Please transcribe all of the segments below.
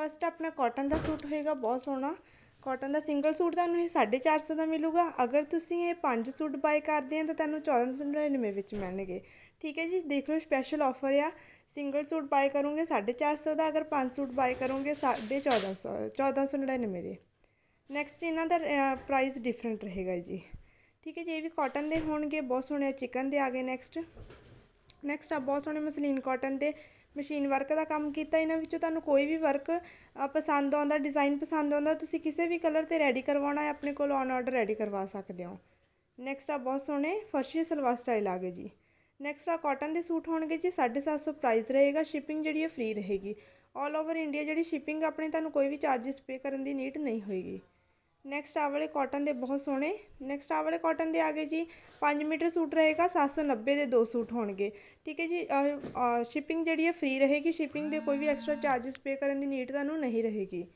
First ਆਪਣਾ cotton ਦਾ suit ਹੋਏਗਾ, ਬਹੁਤ ਸੋਹਣਾ। ਕਾਟਨ ਦਾ ਸਿੰਗਲ ਸੂਟ ਤੁਹਾਨੂੰ ਇਹ 450 ਦਾ ਮਿਲੂਗਾ। ਅਗਰ ਤੁਸੀਂ ਇਹ ਪੰਜ ਸੂਟ ਬਾਈ ਕਰਦੇ ਆ, ਤਾਂ ਤੁਹਾਨੂੰ 1499 ਵਿੱਚ ਮਿਲਣਗੇ। ਠੀਕ ਹੈ ਜੀ, ਦੇਖ ਲਓ ਸਪੈਸ਼ਲ ਆਫਰ ਆ। ਸਿੰਗਲ ਸੂਟ ਬਾਈ ਕਰੋਗੇ 450 ਦਾ। ਅਗਰ ਪੰਜ ਸੂਟ ਬਾਈ ਕਰੋਗੇ 1450 1499 ਦੇ। ਨੈਕਸਟ ਇਹਨਾਂ ਦਾ ਪ੍ਰਾਈਸ ਡਿਫਰੈਂਟ ਰਹੇਗਾ ਜੀ। ਠੀਕ ਹੈ ਜੀ, ਇਹ ਵੀ ਕਾਟਨ ਦੇ ਹੋਣਗੇ, ਬਹੁਤ ਸੋਹਣੇ ਚਿਕਨ ਦੇ ਆ ਗਏ ਨੈਕਸਟ ਨੈਕਸਟ ਆ, ਬਹੁਤ ਸੋਹਣੇ ਮਸਲੀਨ ਕਾਟਨ ਦੇ। ਮਸ਼ੀਨ ਵਰਕ ਦਾ ਕੰਮ ਕੀਤਾ, ਇਹਨਾਂ ਵਿੱਚੋਂ ਤੁਹਾਨੂੰ ਕੋਈ ਵੀ ਵਰਕ ਪਸੰਦ ਆਉਂਦਾ ਡਿਜ਼ਾਈਨ ਪਸੰਦ ਆਉਂਦਾ, ਤੁਸੀਂ ਕਿਸੇ ਵੀ ਕਲਰ ਤੇ ਰੈਡੀ ਕਰਵਾਉਣਾ ਹੈ, ਆਪਣੇ ਕੋਲ ਔਨ ਆਰਡਰ ਰੈਡੀ ਕਰਵਾ ਸਕਦੇ ਹੋ। ਨੈਕਸਟ ਆ, ਬਹੁਤ ਸੋਹਣੇ ਫਰਸ਼ੀ ਸਲਵਾਰ ਸਟਾਈਲ ਆ ਗਏ ਜੀ। ਨੈਕਸਟ ਆ ਕਾਟਨ ਦੇ ਸੂਟ ਹੋਣਗੇ ਜੀ 750 ਪ੍ਰਾਈਸ ਰਹੇਗਾ ਸ਼ਿਪਿੰਗ ਜਿਹੜੀ ਹੈ ਫ੍ਰੀ ਰਹੇਗੀ। ਆਲ ਓਵਰ ਇੰਡੀਆ ਜਿਹੜੀ ਸ਼ਿਪਿੰਗ ਆਪਣੇ ਤੁਹਾਨੂੰ ਕੋਈ ਵੀ ਚਾਰजेस ਪੇ ਕਰਨ ਦੀ ਨੀਡ ਨਹੀਂ ਹੋਏਗੀ। ਨੈਕਸਟ ਆ ਵਾਲੇ ਕਾਟਨ ਦੇ ਬਹੁਤ ਸੋਹਣੇ। ਨੈਕਸਟ ਆ ਵਾਲੇ ਕਾਟਨ ਦੇ ਆ ਗਏ ਜੀ 5 ਮੀਟਰ ਸੂਟ ਰਹੇਗਾ 790 ਦੇ ਦੋ ਸੂਟ ਹੋਣਗੇ। ਠੀਕ ਹੈ ਜੀ ਸ਼ਿਪਿੰਗ ਜਿਹੜੀ ਹੈ ਫ੍ਰੀ ਰਹੇਗੀ ਸ਼ਿਪਿੰਗ ਦੇ ਕੋਈ ਵੀ ਐਕਸਟਰਾ ਚਾਰजेस ਪੇ ਕਰਨ ਦੀ ਨੀਡ ਤੁਹਾਨੂੰ ਨਹੀਂ ਰਹੇਗੀ।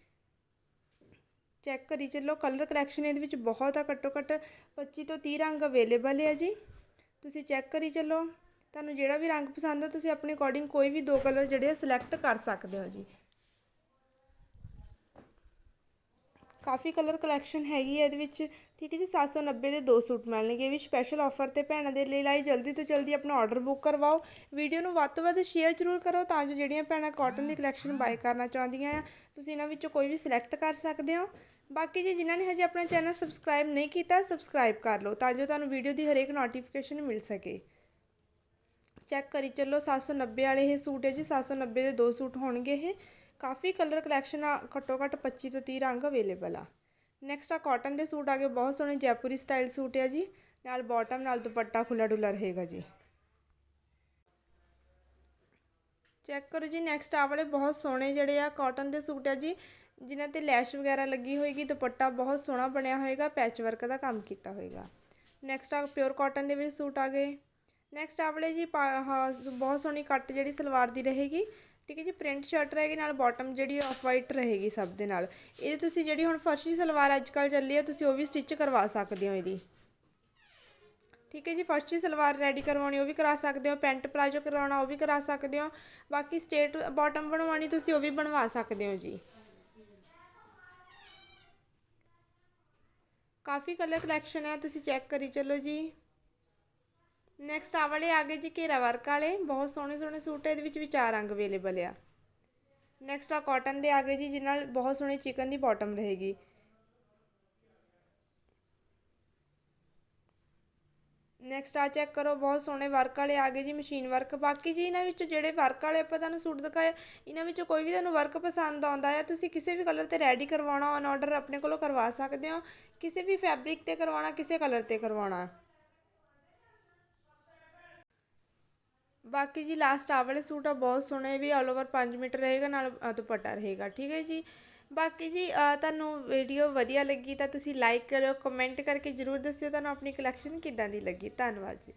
ਚੈੱਕ ਕਰੀ ਚੱਲੋ ਕਲਰ ਕਲੈਕਸ਼ਨ ਇਹਦੇ ਵਿੱਚ ਬਹੁਤ ਆ, ਘੱਟੋ ਘੱਟ 25 ਤੋਂ 30 ਰੰਗ ਅਵੇਲੇਬਲ ਹੈ ਜੀ। ਤੁਸੀਂ ਚੈੱਕ ਕਰੀ ਚੱਲੋ। ਤੁਹਾਨੂੰ ਜਿਹੜਾ ਵੀ ਰੰਗ ਪਸੰਦ ਆ, ਤੁਸੀਂ ਆਪਣੇ ਅਕੋਰਡਿੰਗ ਕੋਈ ਵੀ ਦੋ ਕਲਰ ਜਿਹੜੇ ਆ ਸਿਲੈਕਟ ਕਰ ਸਕਦੇ ਹੋ ਜੀ। ਕਾਫੀ ਕਲਰ ਕਲੈਕਸ਼ਨ ਹੈਗੀ ਹੈ ਇਹਦੇ ਵਿੱਚ। ਠੀਕ ਹੈ ਜੀ 790 ਦੇ ਦੋ ਸੂਟ ਮਿਲਣਗੇ ਇਹ ਵੀ ਸਪੈਸ਼ਲ ਆਫਰ ਤੇ ਭੈਣਾਂ ਦੇ ਲਈ। ਲਾਈ ਜਲਦੀ ਤੋਂ ਜਲਦੀ ਆਪਣਾ ਆਰਡਰ ਬੁੱਕ ਕਰਵਾਓ। ਵੀਡੀਓ ਨੂੰ ਵੱਧ ਤੋਂ ਵੱਧ ਸ਼ੇਅਰ ਜ਼ਰੂਰ ਕਰੋ ਤਾਂ ਜੋ ਜਿਹੜੀਆਂ ਭੈਣਾਂ ਕਾਟਨ ਦੀ ਕਲੈਕਸ਼ਨ ਬਾਈ ਕਰਨਾ ਚਾਹੁੰਦੀਆਂ ਆ, ਤੁਸੀਂ ਇਹਨਾਂ ਵਿੱਚੋਂ ਕੋਈ ਵੀ ਸਿਲੈਕਟ ਕਰ ਸਕਦੇ ਹੋ। ਬਾਕੀ ਜੀ, ਜਿਨ੍ਹਾਂ ਨੇ ਹਜੇ ਆਪਣਾ ਚੈਨਲ ਸਬਸਕ੍ਰਾਈਬ ਨਹੀਂ ਕੀਤਾ ਸਬਸਕ੍ਰਾਈਬ ਕਰ ਲਓ ਤਾਂ ਜੋ ਤੁਹਾਨੂੰ ਵੀਡੀਓ ਦੀ ਹਰੇਕ ਨੋਟੀਫਿਕੇਸ਼ਨ ਮਿਲ ਸਕੇ। ਚੈੱਕ ਕਰੀ ਚੱਲੋ 790 ਵਾਲੇ ਇਹ ਸੂਟ ਹੈ ਜੀ 790 ਦੇ ਦੋ ਸੂਟ ਹੋਣਗੇ ਇਹ। ਕਾਫੀ ਕਲਰ ਕਲੈਕਸ਼ਨ ਆ, ਘੱਟੋ ਘੱਟ 25 ਤੋਂ 30 ਰੰਗ ਅਵੇਲੇਬਲ ਆ। ਨੈਕਸਟ ਆ ਕਾਟਨ ਦੇ ਸੂਟ ਆ ਗਏ, ਬਹੁਤ ਸੋਹਣੇ ਜੈਪੁਰੀ ਸਟਾਈਲ ਸੂਟ ਆ ਜੀ। ਨਾਲ ਬਾਟਮ ਨਾਲ ਦੁਪੱਟਾ ਖੁੱਲਾ ਡੁੱਲਾ ਰਹੇਗਾ ਜੀ। ਚੈੱਕ ਕਰੋ ਜੀ ਨੈਕਸਟ ਆ ਵਾਲੇ ਬਹੁਤ ਸੋਹਣੇ ਜਿਹੜੇ ਆ ਕਾਟਨ ਦੇ ਸੂਟ ਆ ਜੀ। ਜਿਨ੍ਹਾਂ ਤੇ ਲੈਸ਼ ਵਗੈਰਾ ਲੱਗੀ ਹੋਏਗੀ, ਦੁਪੱਟਾ ਬਹੁਤ ਸੋਹਣਾ ਬਣਿਆ ਹੋਏਗਾ ਪੈਚ ਵਰਕ ਦਾ ਕੰਮ ਕੀਤਾ ਹੋਏਗਾ। ਨੈਕਸਟ ਆ ਪਿਓਰ ਕਾਟਨ ਦੇ ਵਿੱਚ ਸੂਟ ਆ ਗਏ। ਨੈਕਸਟ ਆ ਵਾਲੇ ਜੀ ਬਹੁਤ ਸੋਹਣੀ ਕੱਟ ਜਿਹੜੀ ਸਲਵਾਰ ਦੀ ਰਹੇਗੀ। ਠੀਕ ਹੈ ਜੀ, ਪ੍ਰਿੰਟ ਸ਼ਰਟ ਰਹੇਗੀ, ਨਾਲ ਬਾਟਮ ਜਿਹੜੀ ਆਫ ਵਾਈਟ ਰਹੇਗੀ ਸਭ ਦੇ ਨਾਲ। ਇਹਦੀ ਤੁਸੀਂ ਜਿਹੜੀ ਹੁਣ ਫਰਸ਼ੀ ਸਲਵਾਰ ਅੱਜ ਕੱਲ ਚੱਲੀ ਹੈ ਤੁਸੀਂ ਉਹ ਵੀ ਸਟਿਚ ਕਰਵਾ ਸਕਦੇ ਹੋ ਇਹਦੀ। ਠੀਕ ਹੈ ਜੀ, ਫਰਸ਼ੀ ਸਲਵਾਰ ਰੈਡੀ ਕਰਵਾਉਣੀ, ਉਹ ਵੀ ਕਰਾ ਸਕਦੇ ਹੋ। ਪੈਂਟ ਪਲਾਜੋ ਕਰਵਾਉਣਾ ਉਹ ਵੀ ਕਰਾ ਸਕਦੇ ਹੋ। ਬਾਕੀ ਸਟੇਟ ਬਾਟਮ ਬਣਵਾਉਣੀ, ਤੁਸੀਂ ਉਹ ਵੀ ਬਣਵਾ ਸਕਦੇ ਹੋ ਜੀ। ਕਾਫੀ ਕਲਰ ਕਲੈਕਸ਼ਨ ਹੈ ਤੁਸੀਂ ਚੈੱਕ ਕਰੀ ਚੱਲੋ ਜੀ। ਨੈਕਸਟ ਆ ਵਾਲੇ ਆ ਗਏ ਜੀ ਘੇਰਾ ਵਰਕ ਵਾਲੇ, ਬਹੁਤ ਸੋਹਣੇ ਸੋਹਣੇ ਸੂਟ ਇਹਦੇ ਵਿੱਚ ਵੀ ਚਾਰ ਰੰਗ ਅਵੇਲੇਬਲ ਆ। ਨੈਕਸਟ ਆ ਕਾਟਨ ਦੇ ਆ ਗਏ ਜੀ ਜਿਨ੍ਹਾਂ ਨਾਲ ਬਹੁਤ ਸੋਹਣੀ ਚਿਕਨ ਦੀ ਬਾਟਮ ਰਹੇਗੀ। ਨੈਕਸਟ ਆ ਚੈੱਕ ਕਰੋ, ਬਹੁਤ ਸੋਹਣੇ ਵਰਕ ਵਾਲੇ ਆ ਗਏ ਜੀ ਮਸ਼ੀਨ ਵਰਕ ਬਾਕੀ ਜੀ ਇਹਨਾਂ ਵਿੱਚ ਜਿਹੜੇ ਵਰਕ ਵਾਲੇ ਆਪਾਂ ਤੁਹਾਨੂੰ ਸੂਟ ਦਿਖਾਏ, ਇਹਨਾਂ ਵਿੱਚੋਂ ਕੋਈ ਵੀ ਤੁਹਾਨੂੰ ਵਰਕ ਪਸੰਦ ਆਉਂਦਾ ਹੈ ਤੁਸੀਂ ਕਿਸੇ ਵੀ ਕਲਰ ਤੇ ਰੈਡੀ ਕਰਵਾਉਣਾ ਔਨ ਆਰਡਰ ਆਪਣੇ ਕੋਲੋਂ ਕਰਵਾ ਸਕਦੇ ਹੋ। ਕਿਸੇ ਵੀ ਫੈਬਰਿਕ ਤੇ ਕਰਵਾਉਣਾ, ਕਿਸੇ ਕਲਰ ਤੇ ਕਰਵਾਉਣਾ। ਬਾਕੀ ਜੀ ਲਾਸਟ ਆ ਵਾਲੇ ਸੂਟ ਆ, ਬਹੁਤ ਸੋਹਣੇ ਵੀ ਆਲ ਓਵਰ 5 ਮੀਟਰ ਰਹੇਗਾ, ਨਾਲ ਦੁਪੱਟਾ ਰਹੇਗਾ, ਠੀਕ ਹੈ ਜੀ? ਬਾਕੀ ਜੀ ਤੁਹਾਨੂੰ ਵੀਡੀਓ ਵਧੀਆ ਲੱਗੀ ਤਾਂ ਤੁਸੀਂ ਲਾਈਕ ਕਰਿਓ ਕਮੈਂਟ ਕਰਕੇ ਜਰੂਰ ਦੱਸਿਓ ਤੁਹਾਨੂੰ ਆਪਣੀ ਕਲੈਕਸ਼ਨ ਕਿੱਦਾਂ ਦੀ ਲੱਗੀ। ਧੰਨਵਾਦ ਜੀ।